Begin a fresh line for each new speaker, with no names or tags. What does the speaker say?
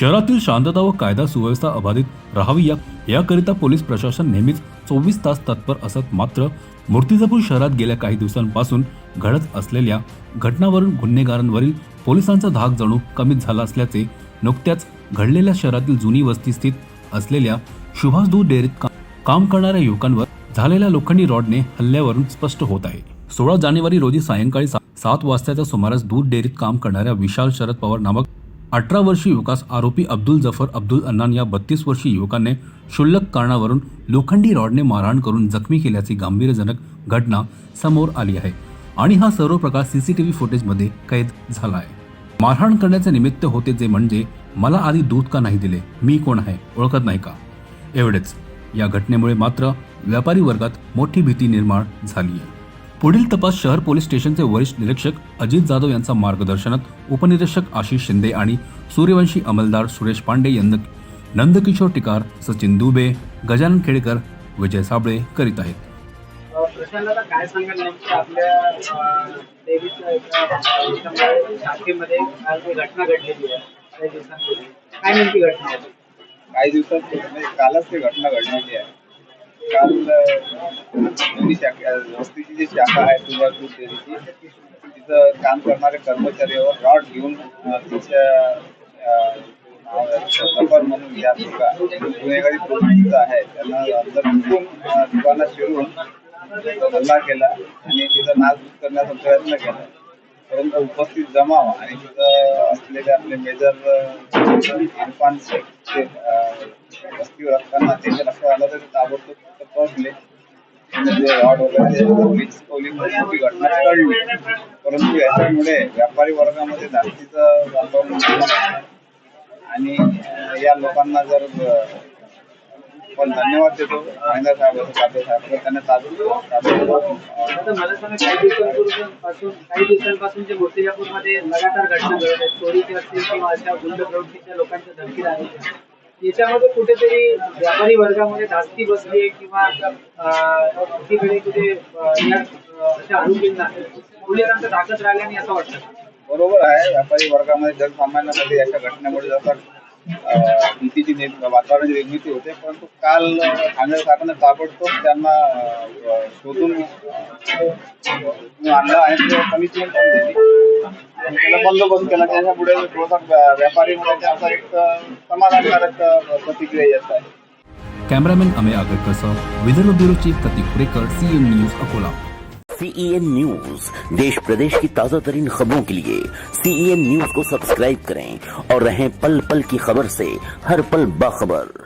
शहरातील शांतता व कायदा सुव्यवस्था अबाधित राहावी या याकरिता पोलीस प्रशासन नेहमीच चोवीस तास तत्पर असत. मात्र मूर्तिजापूर शहरात गेल्या काही दिवसांपासून घडत असलेल्या घटनावरून गुन्हेगारांवरील पोलिसांचा धाक जणू कमीच झाला असल्याचे नुकत्याच घडलेल्या शहरातील जुनी वस्ती स्थित असलेल्या सुभाष दूध डेअरीत का- काम करणाऱ्या युवकांवर झालेल्या लोखंडी रॉडने हल्ल्यावरून स्पष्ट होत आहे. सोळा जानेवारी रोजी सायंकाळी सात वाजताच्या सुमारास दूध डेअरीत काम करणाऱ्या विशाल शरद पवार नामक अठरा वर्षीय युवकास आरोपी अब्दुल जफर अब्दुल अन्नान या बत्तीस वर्षीय युवकाने क्षुल्लक कारणावरून लोखंडी रॉडने मारहाण करून जखमी केल्याची गांभीर्यजनक घटना समोर आली आहे. आणि हा सर्व प्रकार सीसीटीव्ही फुटेजमध्ये कैद झाला आहे. मारहाण करण्याचे निमित्त होते जे म्हणजे मला आधी दूध का नाही दिले? मी कोण आहे? ओळखत नाही का? एवढेच. या घटनेमुळे मात्र व्यापारी वर्गात मोठी भीती निर्माण झाली आहे. पुढील तपास शहर पोलीस स्टेशनचे वरिष्ठ निरीक्षक अजित जाधव यांच्या मार्गदर्शनात उपनिरीक्षक आशिष शिंदे आणि सूर्यवंशी अंमलदार सुरेश पांडे यांनी नंदकिशोर टिकार सचिन दुबे गजानन खेडेकर विजय साबळे करीत आहेत.
काही दिवसांपूर्वी.
म्हणजे कालच ती घटना घडलेली आहे. काल वस्तीची जी शाखा आहे तुळजापूर दूध तिथं काम करणाऱ्या कर्मचाऱ्यावर रॉड घेऊन तिच्या अं, म्हणून या मुलगा गुन्हेगारी प्रवृत्तीचा आहे. त्यांना अंदर घुसून दुकानात शिरून हल्ला केला आणि तिचा नाचधूस करण्याचा प्रयत्न केला. परंतु उपस्थित जमाव आणि तिथं असलेले आपले मेजर इरफान शेख ते वस्तीवर असताना त्याच्या लक्षात आलं तर ताबडतोब वगैरे पोलीस पोलीस मोठी घटना परंतु याच्यामुळे व्यापारी वर्गामध्ये जास्तीचं वातावरण आणि या लोकांना जर पण धन्यवाद देतो महेंद्र साहेब काबे साहेब त्यांना ताबडतोब
काही दिवसांपासून काही दिवसांपासून जे मूर्तिजापूरमध्ये लगातार घटना घडत आहेत चोरीच्या असतील किंवा अशा गुंड प्रवृत्तीच्या लोकांच्या धमकी याच्यामध्ये कुठेतरी व्यापारी वर्गामध्ये धास्ती बसली आहे किंवा अ, कुठे अशा आरोपींना पोलिसांचा ताकद राहिल्याने असं वाटतं.
बरोबर आहे व्यापारी वर्गामध्ये जनसामान्यांमध्ये अशा घटनेमुळे जसं भीतीची वातावरण निर्मिती होते परंतु काल ठाणे साहेबांना ताबडतोब त्यांना शोधून आणलं आणि ते कमिशमेंट पण दिली. त्याला बंदोबस्त केला त्याच्यापुढे थोडासा व्या- व्यापारीमध्ये एक समाधानकारक प्रतिक्रिया येत आहे.
Cameraman Amey आगरकरसह Vidarbha bureau chief Prateek Khurekar CM news Akola.
CEN news देश प्रदेश की ताज़ा तरीन खबरों के लिए सीईएन न्यूज़ को सब्सक्राइब करें और रहें पल पल की खबर से हर पल बाखबर।